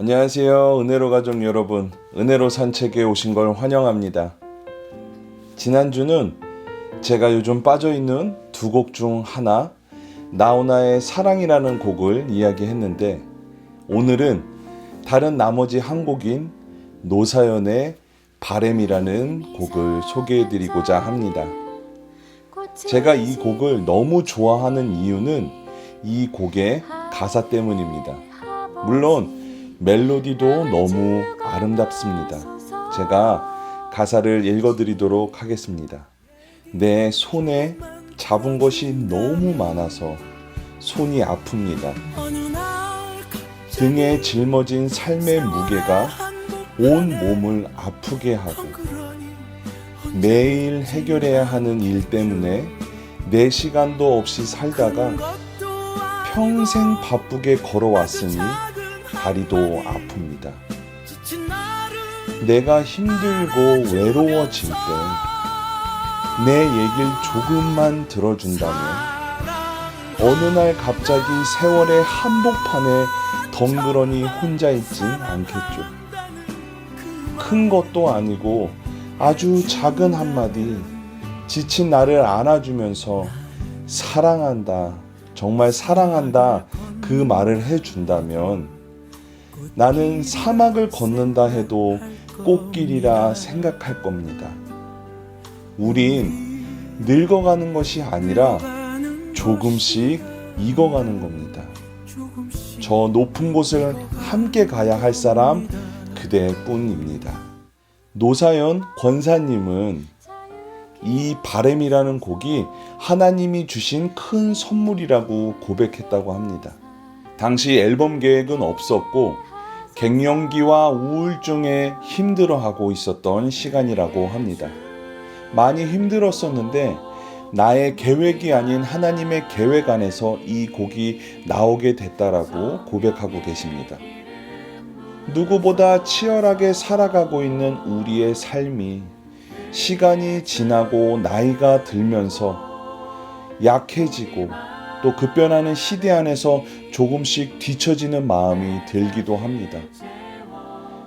안녕하세요. 은혜로 가족 여러분. 은혜로 산책에 오신 걸 환영합니다. 지난주는 제가 요즘 빠져 있는 두 곡 중 하나, 나오나의 사랑이라는 곡을 이야기했는데, 오늘은 다른 나머지 한 곡인 노사연의 바램이라는 곡을 소개해 드리고자 합니다. 제가 이 곡을 너무 좋아하는 이유는 이 곡의 가사 때문입니다. 물론 멜로디도 너무 아름답습니다. 제가 가사를 읽어드리도록 하겠습니다. 내 손에 잡은 것이 너무 많아서 손이 아픕니다. 등에 짊어진 삶의 무게가 온 몸을 아프게 하고 매일 해결해야 하는 일 때문에 내 시간도 없이 살다가 평생 바쁘게 걸어왔으니 다리도 아픕니다. 내가 힘들고 외로워질 때 내 얘길 조금만 들어준다면 어느 날 갑자기 세월의 한복판에 덩그러니 혼자 있진 않겠죠. 큰 것도 아니고 아주 작은 한마디 지친 나를 안아주면서 사랑한다, 정말 사랑한다 그 말을 해준다면 나는 사막을 걷는다 해도 꽃길이라 생각할 겁니다. 우린 늙어가는 것이 아니라 조금씩 익어가는 겁니다. 저 높은 곳을 함께 가야 할 사람 그대뿐입니다. 노사연 권사님은 이 바램이라는 곡이 하나님이 주신 큰 선물이라고 고백했다고 합니다. 당시 앨범 계획은 없었고 갱년기와 우울증에 힘들어하고 있었던 시간이라고 합니다. 많이 힘들었었는데 나의 계획이 아닌 하나님의 계획 안에서 이 곡이 나오게 됐다라고 고백하고 계십니다. 누구보다 치열하게 살아가고 있는 우리의 삶이 시간이 지나고 나이가 들면서 약해지고 또 급변하는 시대 안에서 조금씩 뒤처지는 마음이 들기도 합니다.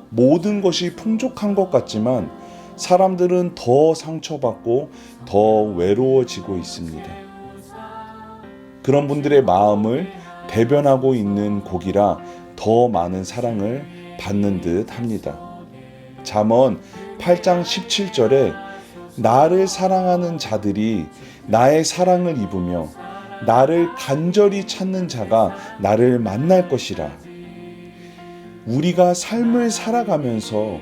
모든 것이 풍족한 것 같지만 사람들은 더 상처받고 더 외로워지고 있습니다. 그런 분들의 마음을 대변하고 있는 곡이라 더 많은 사랑을 받는 듯 합니다. 잠언 8장 17절에 나를 사랑하는 자들이 나의 사랑을 입으며 나를 간절히 찾는 자가 나를 만날 것이라. 우리가 삶을 살아가면서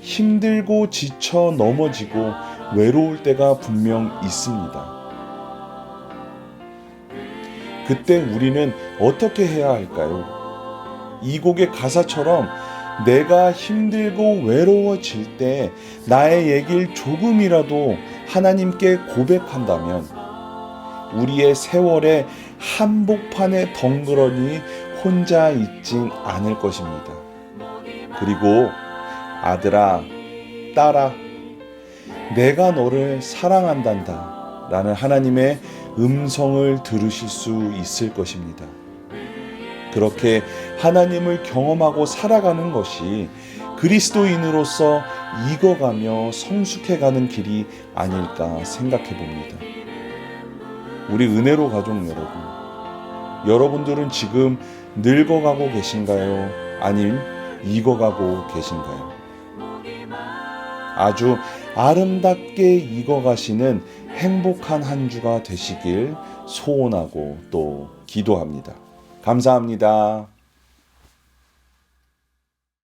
힘들고 지쳐 넘어지고 외로울 때가 분명 있습니다. 그때 우리는 어떻게 해야 할까요? 이 곡의 가사처럼 내가 힘들고 외로워질 때 나의 얘기를 조금이라도 하나님께 고백한다면 우리의 세월에 한복판에 덩그러니 혼자 있진 않을 것입니다. 그리고 아들아, 딸아, 내가 너를 사랑한단다. 라는 하나님의 음성을 들으실 수 있을 것입니다. 그렇게 하나님을 경험하고 살아가는 것이 그리스도인으로서 익어가며 성숙해가는 길이 아닐까 생각해 봅니다. 우리 은혜로 가족 여러분, 여러분들은 지금 늙어가고 계신가요? 아님 익어가고 계신가요? 아주 아름답게 익어가시는 행복한 한 주가 되시길 소원하고 또 기도합니다. 감사합니다.